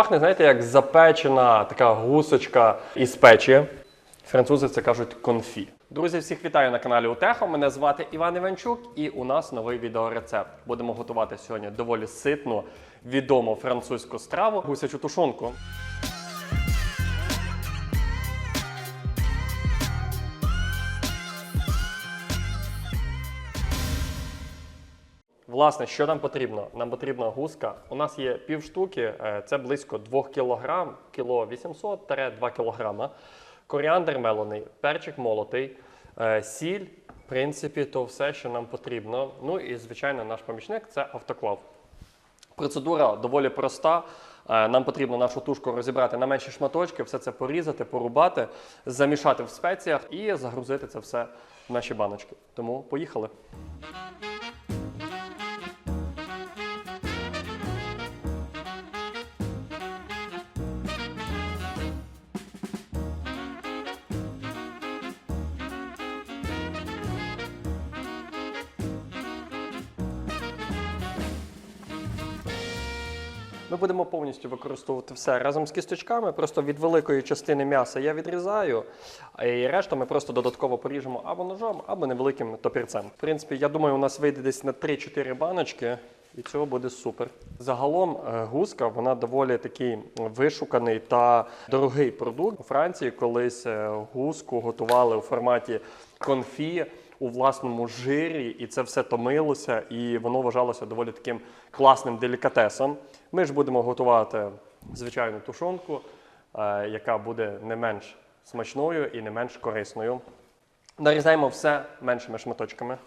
пахне, знаєте, як запечена така гусочка із печі. Французи це кажуть конфі. Друзі, всіх вітаю на каналі Утехо. Мене звати Іван Іванчук, і у нас новий відеорецепт. Будемо готувати сьогодні доволі ситну, відому французьку страву гусячу тушонку. Власне, що нам потрібно? Нам потрібна гуска. У нас є пів штуки, е, це близько 2 кг, кіло 800-2 кг. Коріандр мелений, перчик молотий, е, сіль, в принципі, то все, що нам потрібно. Ну і, звичайно, наш помічник це автоклав. Процедура доволі проста. Е, Нам потрібно нашу тушку розібрати на менші шматочки, все це порізати, порубати, замішати в спеціях і загрузити це все в наші баночки. Тому поїхали. Ми будемо повністю використовувати все разом з кісточками. Просто від великої частини м'яса я відрізаю, і решту ми просто додатково поріжемо або ножом, або невеликим топірцем. В принципі, я думаю, у нас вийде десь на 3-4 баночки. І цього буде супер. Загалом е, гуска вона доволі такий вишуканий та дорогий продукт. У Франції колись е, гуску готували у форматі конфі у власному жирі, і це все томилося, і воно вважалося доволі таким класним делікатесом. Ми ж будемо готувати звичайну тушонку, е, яка буде не менш смачною і не менш корисною. Нарізаємо все меншими шматочками.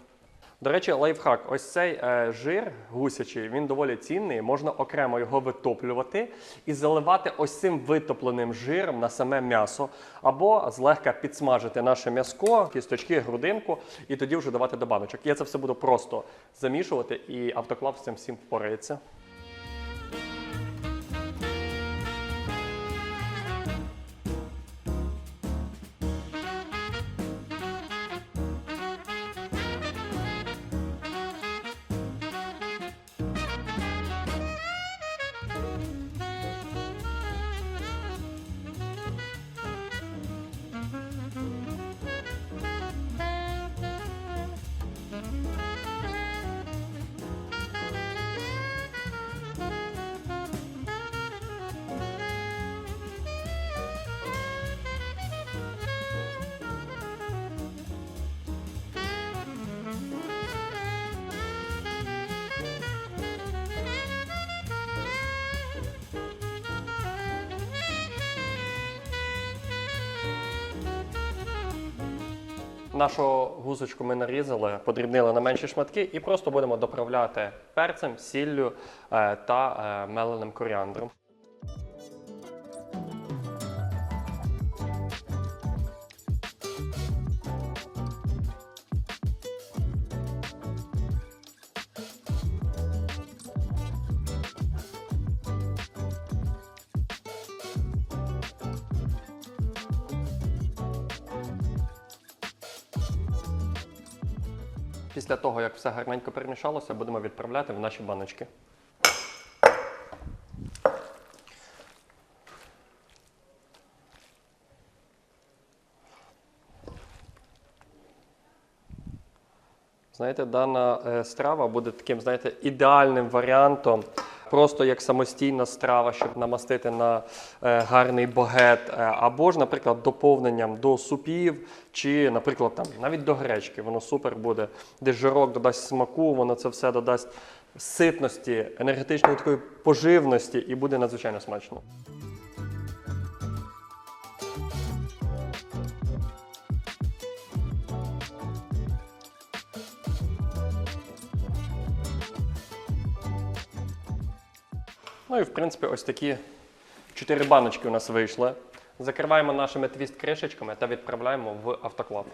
До речі, лайфхак. Ось цей е, жир гусячий, він доволі цінний. Можна окремо його витоплювати і заливати ось цим витопленим жиром на саме м'ясо, або злегка підсмажити наше м'яско, кісточки, грудинку, і тоді вже давати до баночок. Я це все буду просто замішувати, і автоклав з цим всім впорається. Нашу гусочку ми нарізали, подрібнили на менші шматки і просто будемо доправляти перцем, сіллю е, та е, меленим коріандром. Після того, як все гарненько перемішалося, будемо відправляти в наші баночки. Знаєте, дана е, страва буде таким, знаєте, ідеальним варіантом. Просто як самостійна страва, щоб намастити на е, гарний багет, е, або ж, наприклад, доповненням до супів, чи, наприклад, там навіть до гречки. Воно супер буде. Де жирок додасть смаку, воно це все додасть ситності, енергетичної такої поживності, і буде надзвичайно смачно. Ну і в принципі ось такі чотири баночки у нас вийшли. Закриваємо нашими твіст-кришечками та відправляємо в автоклав.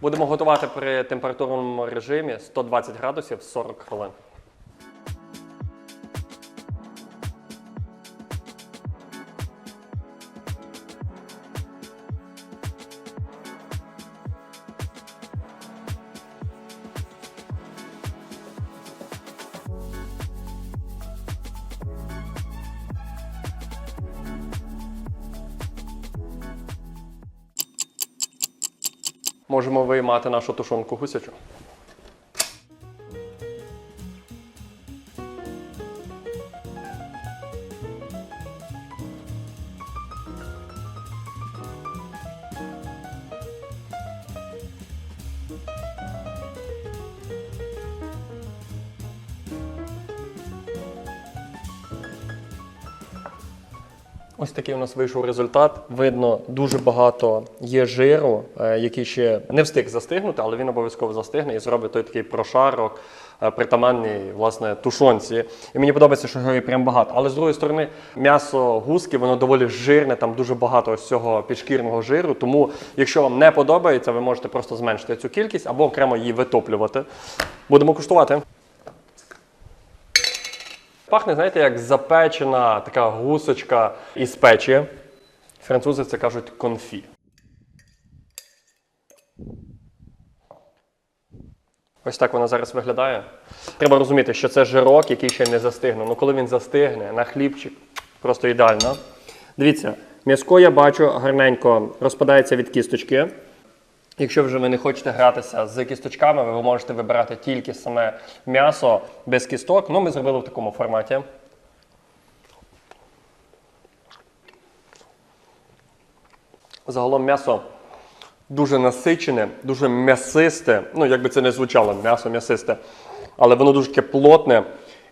Будемо готувати при температурному режимі 120 градусів 40 хвилин. Можемо виймати нашу тушонку гусячу. Ось такий у нас вийшов результат. Видно, дуже багато є жиру, е, який ще не встиг застигнути, але він обов'язково застигне і зробить той такий прошарок, е, притаманний власне тушонці. І мені подобається, що його прям багато. Але з другої сторони, м'ясо гуски, воно доволі жирне, там дуже багато ось цього підшкірного жиру. Тому, якщо вам не подобається, ви можете просто зменшити цю кількість або окремо її витоплювати. Будемо куштувати. Пахне, знаєте, як запечена така гусочка із печі. Французи це кажуть конфі. Ось так вона зараз виглядає. Треба розуміти, що це жирок, який ще не застигне. Ну коли він застигне на хлібчик, просто ідеально. Дивіться, м'язко я бачу гарненько розпадається від кісточки. Якщо вже ви не хочете гратися з кісточками, ви можете вибирати тільки саме м'ясо без кісток. Ну, ми зробили в такому форматі. Загалом м'ясо дуже насичене, дуже м'ясисте. Ну, як би це не звучало, м'ясо м'ясисте. Але воно дуже таке плотне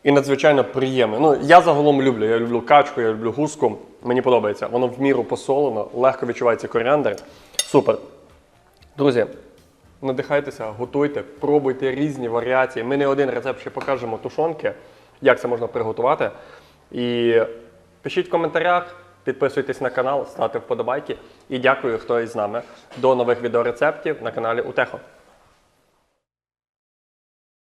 і надзвичайно приємне. Ну, я загалом люблю. Я люблю качку, я люблю гуску. Мені подобається. Воно в міру посолено, легко відчувається коріандр. Супер. Друзі, надихайтеся, готуйте, пробуйте різні варіації. Ми не один рецепт ще покажемо тушонки, як це можна приготувати. І пишіть в коментарях, підписуйтесь на канал, ставте вподобайки. І дякую, хто із нами. До нових відеорецептів на каналі Утехо.